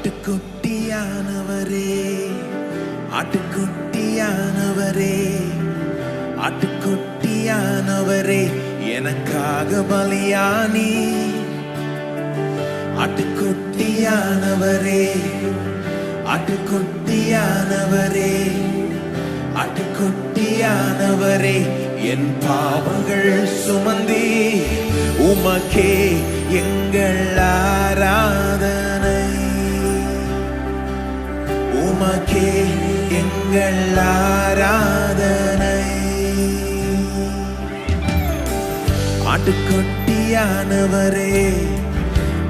ஆட்டுக்குட்டியானவரே ஆட்டுக்குட்டியானவரே ஆட்டுக்குட்டியானவரே எனக்காக பலியானி ஆட்டுக்குட்டியானவரே ஆட்டுக்குட்டியானவரே ஆட்டுக்குட்டியானவரே என் பாவங்கள் சுமந்தே உமக்கே எங்கள் ஆராதனை. உமக்கே எங்கள் ஆராதனை. ஆட்டுக்குட்டியானவரே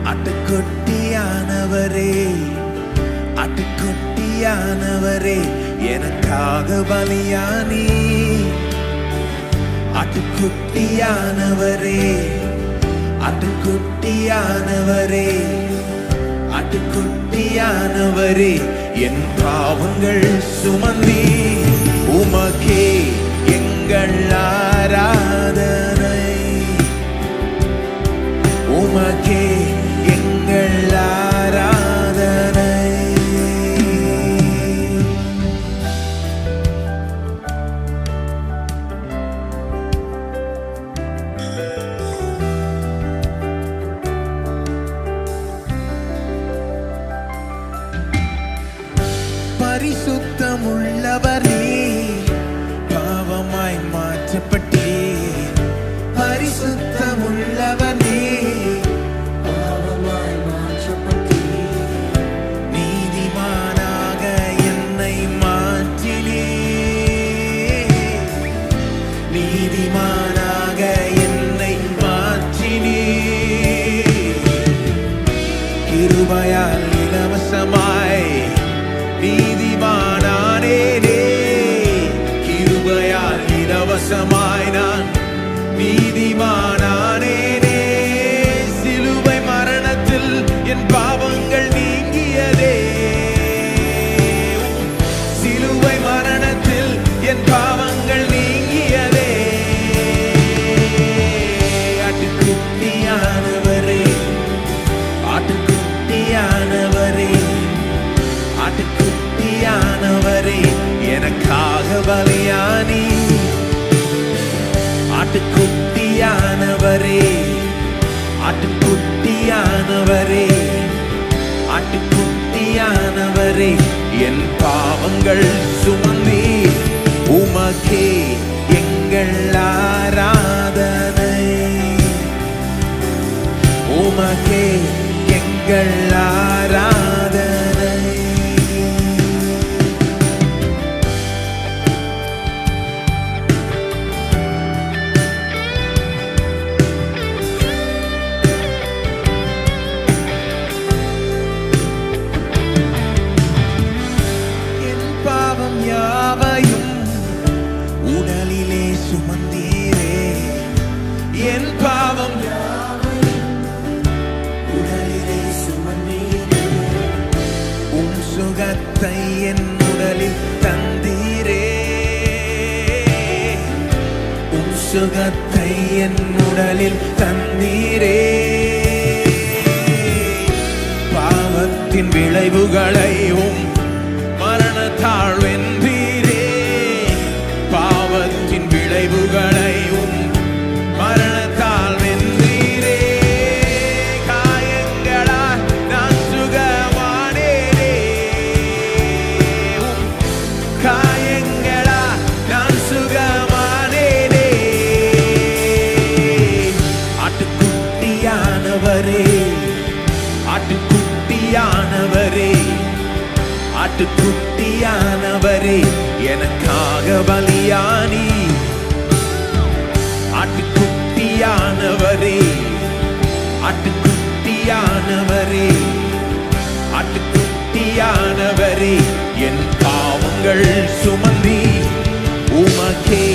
ஆட்டுக்குட்டியானவரே ஆட்டுக்குட்டியானவரே எனக்காக பலியானி ஆட்டுக்குட்டியானவரே ஆட்டுக்குட்டியானவரே ஆட்டுக்குட்டியானவரே என் பாவங்கள் சுமந்தி உமக்கே எங்கள் பரிசுத்தமுள்ளவர் நீ பாவமாய் மாற்றப்பட்டே. பரிசுத்தமுள்ளவர் நீ பாவமாய் மாற்றப்பட்டீர். நீதிமானாக என்னை மாற்றினே. நீதிமானாக என்னை மாற்றினே. கிருபையால் இலவசமாய் நீதி Iman. ஆட்டுக்குட்டியானவரே ஆட்டுக்குட்டியானவரே என் பாவங்கள் சுமந்தே உமகே எங்கள் ஆராதனை. உமகே எங்கள் ஆ சுகத்தை என் உடலில் தந்தீரே. பாவத்தின் விளைவுகளையும் மரண வென்றீரே ஆட்டுக்குட்டியானவரே எனக்காக பலியானி ஆட்டுக்குட்டியானவரே ஆட்டுக்குட்டியானவரே ஆட்டுக்குட்டியானவரே என் பாவங்கள் சுமந்தி உமகே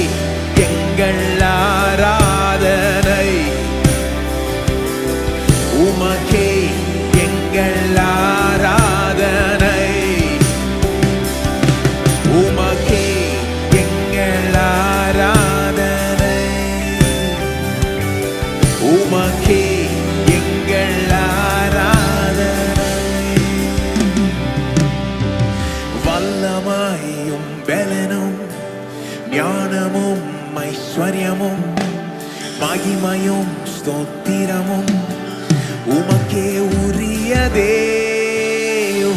ஸ்தோத்திரமும் உமக்கே உரியதே.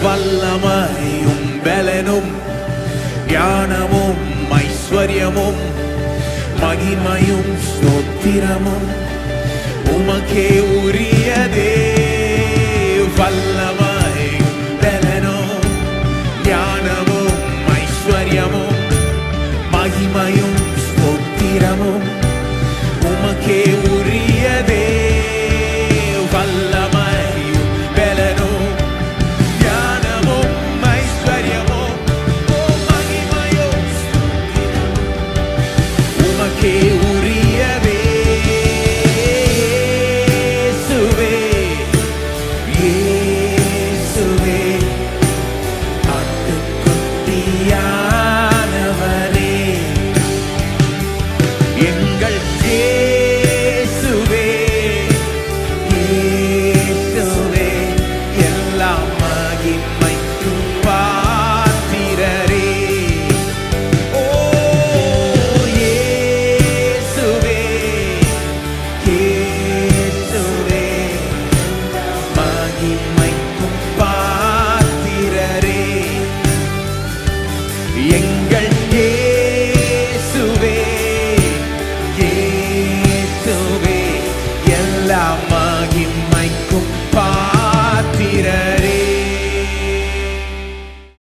வல்லமையும் பலனும் ஞானமும் ஐஸ்வர்யமும் மகிமையும் ஸ்தோத்திரமும் உமக்கே எங்கள்